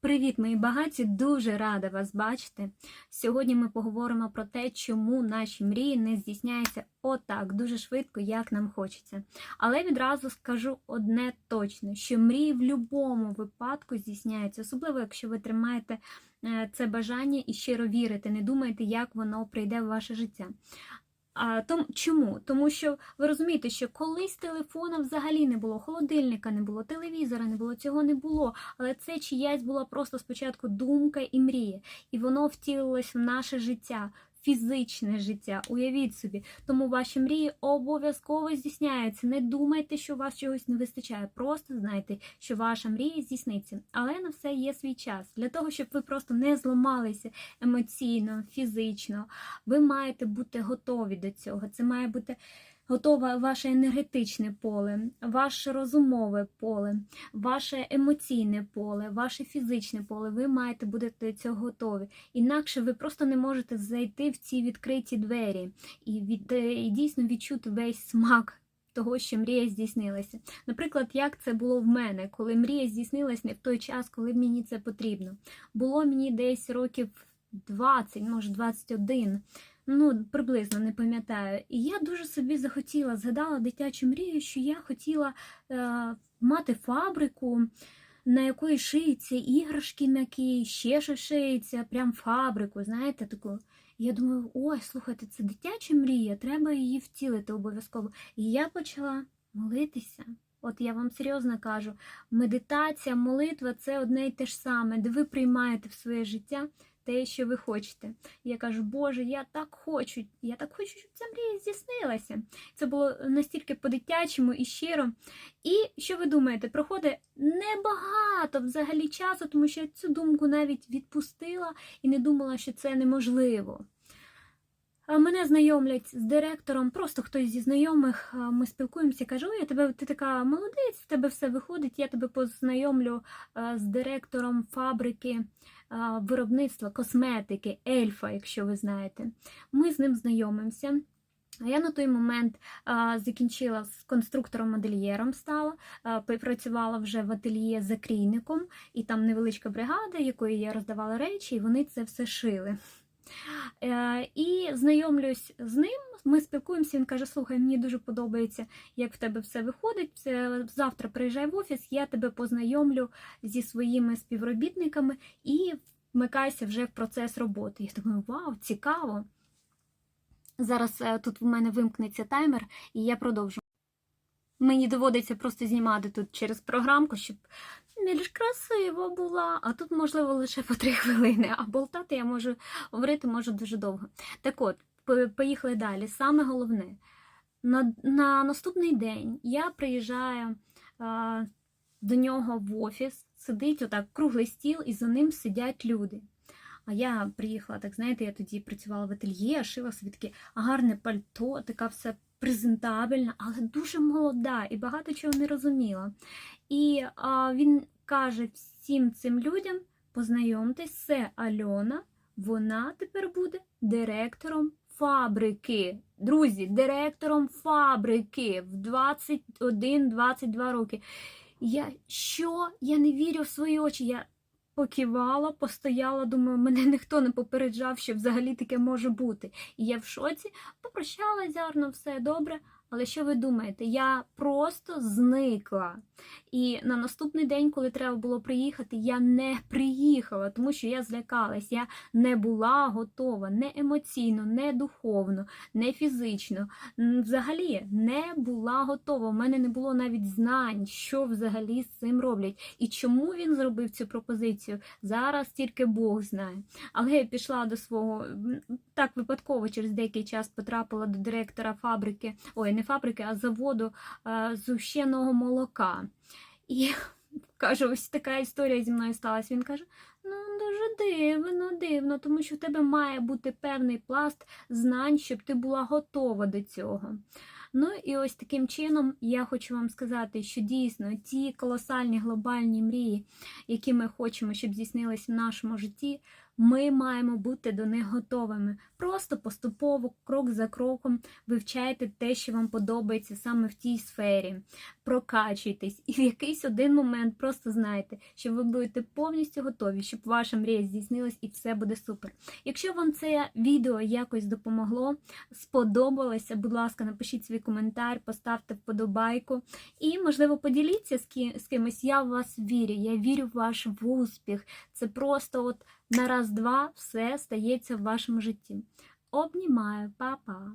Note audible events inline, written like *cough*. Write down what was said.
Привіт, мої багаті! Дуже рада вас бачити. Сьогодні ми поговоримо про те, чому наші мрії не здійсняються отак дуже швидко, як нам хочеться. Але відразу скажу одне точно: що мрії в будь-якому випадку здійсняються, особливо якщо ви тримаєте е, це бажання і щиро вірите, не думаєте, як воно прийде в ваше життя. А, том, чому? Тому що ви розумієте, що колись телефона взагалі не було, холодильника не було, телевізора не було, цього не було. Але це чиясь була просто спочатку думка і мрія, і воно втілилось в наше життя. Фізичне життя, уявіть собі, тому ваші мрії обов'язково здійсняються. Не думайте, що у вас чогось не вистачає. Просто знайте, що ваша мрія здійсниться. Але на все є свій час. Для того, щоб ви просто не зламалися емоційно, фізично, ви маєте бути готові до цього. Це має бути готове ваше енергетичне поле, ваше розумове поле, ваше емоційне поле, ваше фізичне поле. Ви маєте бути до цього готові. Інакше ви просто не можете зайти в ці відкриті двері і, від, і дійсно відчути весь смак. Того, що мрія здійснилася. Наприклад, як це було в мене, коли мрія здійснилась не в той час, коли мені це потрібно. Було мені десь років 20, може 21 ну приблизно не пам'ятаю. І я дуже собі захотіла, згадала дитячу мрію, що я хотіла е, мати фабрику, на якої шиються іграшки м'які, ще що шиється, прям фабрику, знаєте, таку. Я думаю, ой, слухайте, це дитяча мрія, треба її втілити обов'язково. І я почала молитися. От я вам серйозно кажу, медитація, молитва це одне й те ж саме, де ви приймаєте в своє життя те, що ви хочете. Я кажу, Боже, я так хочу, я так хочу, щоб ця мрія здійснилася. Це було настільки по-дитячому і щиро. І що ви думаєте, проходить небагато взагалі часу, тому що я цю думку навіть відпустила і не думала, що це неможливо. Мене знайомлять з директором, просто хтось зі знайомих, ми спілкуємося, кажу, я тебе, ти така молодець, в тебе все виходить, я тебе познайомлю з директором фабрики виробництва косметики, ельфа, якщо ви знаєте. Ми з ним знайомимося. Я на той момент а, закінчила з конструктором-модельєром стала, а, працювала вже в ательє закрійником, і там невеличка бригада, якої я роздавала речі, і вони це все шили. Е, і знайомлюсь з ним, ми спілкуємося, він каже, слухай, мені дуже подобається, як в тебе все виходить. Завтра приїжджай в офіс, я тебе познайомлю зі своїми співробітниками і вмикайся вже в процес роботи. Я думаю, вау, цікаво. Зараз е, тут в мене вимкнеться таймер, і я продовжу. Мені доводиться просто знімати тут через програмку, щоб більш красива була, а тут, можливо, лише по три *laughs* хвилини, а болтати я можу говорити можу дуже довго. Так от, поїхали далі. Саме головне, на на наступний день я приїжджаю а, до нього в офіс, сидить отак круглий стіл, і за ним сидять люди. А я приїхала, так знаєте, я тоді працювала в ательє, шила собі таке гарне пальто, така все презентабельна, але дуже молода і багато чого не розуміла. І а, він каже всім цим людям: познайомтесь, це Альона, вона тепер буде директором фабрики. Друзі, директором фабрики в 21-22 роки. Я що? Я не вірю в свої очі. Я покивала, постояла, думаю, мене ніхто не попереджав, що взагалі таке може бути. І я в шоці попрощалася, гарно, все добре. Але що ви думаєте? Я просто зникла. І на наступний день, коли треба було приїхати, я не приїхала, тому що я злякалась. Я не була готова не емоційно, не духовно, не фізично. Взагалі не була готова. У мене не було навіть знань, що взагалі з цим роблять. І чому він зробив цю пропозицію, зараз тільки Бог знає. Але я пішла до свого так випадково через деякий час потрапила до директора фабрики. ой, не фабрики, а заводу зущеного молока. І *laughs* каже, ось така історія зі мною сталася. Він каже: ну дуже дивно, дивно, тому що в тебе має бути певний пласт знань, щоб ти була готова до цього. Ну і ось таким чином я хочу вам сказати, що дійсно ті колосальні глобальні мрії, які ми хочемо, щоб здійснились в нашому житті, Ми маємо бути до них готовими. Просто поступово, крок за кроком, вивчайте те, що вам подобається саме в тій сфері. Прокачуйтесь, і в якийсь один момент просто знайте, що ви будете повністю готові, щоб ваша мрія здійснилась і все буде супер. Якщо вам це відео якось допомогло, сподобалося, будь ласка, напишіть свій коментар, поставте вподобайку і, можливо, поділіться з, кимось. Я в вас вірю, я вірю в ваш успіх. Це просто от на раз-два все стається в вашому житті. Обнімаю, па-па!